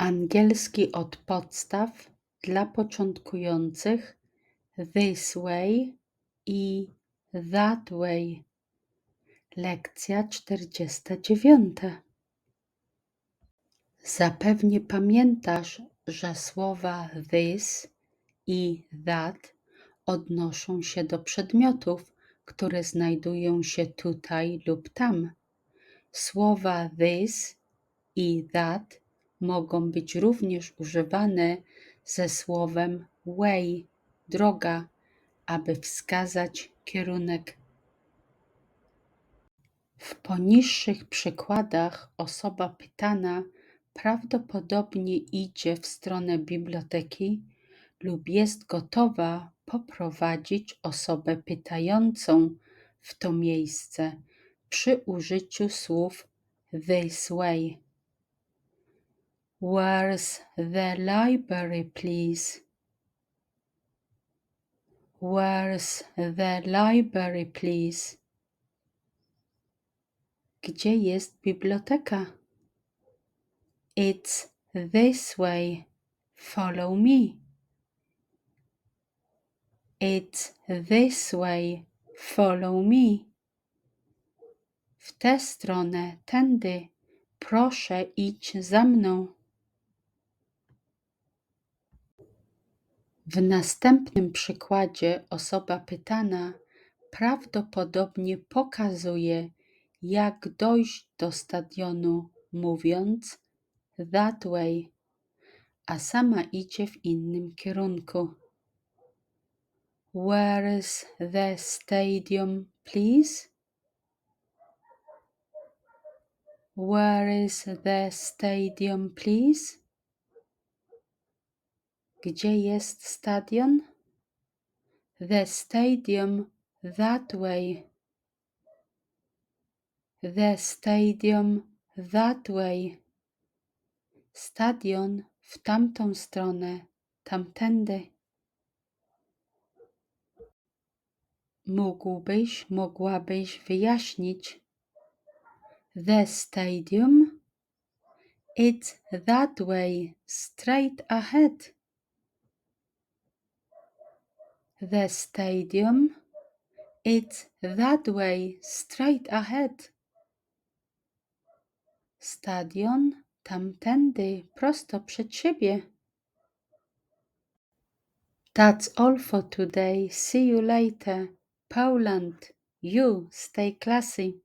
Angielski od podstaw dla początkujących This way i That way. Lekcja 49. Zapewnie pamiętasz, że słowa this i that odnoszą się do przedmiotów, które znajdują się tutaj lub tam. Słowa this i that mogą być również używane ze słowem way, droga, aby wskazać kierunek. W poniższych przykładach osoba pytana prawdopodobnie idzie w stronę biblioteki lub jest gotowa poprowadzić osobę pytającą w to miejsce przy użyciu słów this way. Where's the library, please? Where's the library, please? Gdzie jest biblioteka? It's this way. Follow me. It's this way. Follow me. W tę stronę, tędy. Proszę idź za mną. W następnym przykładzie osoba pytana prawdopodobnie pokazuje, jak dojść do stadionu, mówiąc that way, a sama idzie w innym kierunku. Where is the stadium, please? Where is the stadium, please? Gdzie jest stadion? The stadium that way. The stadium that way. Stadion w tamtą stronę, tamtędy. Mógłbyś, mogłabyś wyjaśnić. The stadium? It's that way, straight ahead. The stadium? It's that way, straight ahead. Stadion tamtędy, prosto przed siebie. That's all for today. See you later. Poland, you stay classy.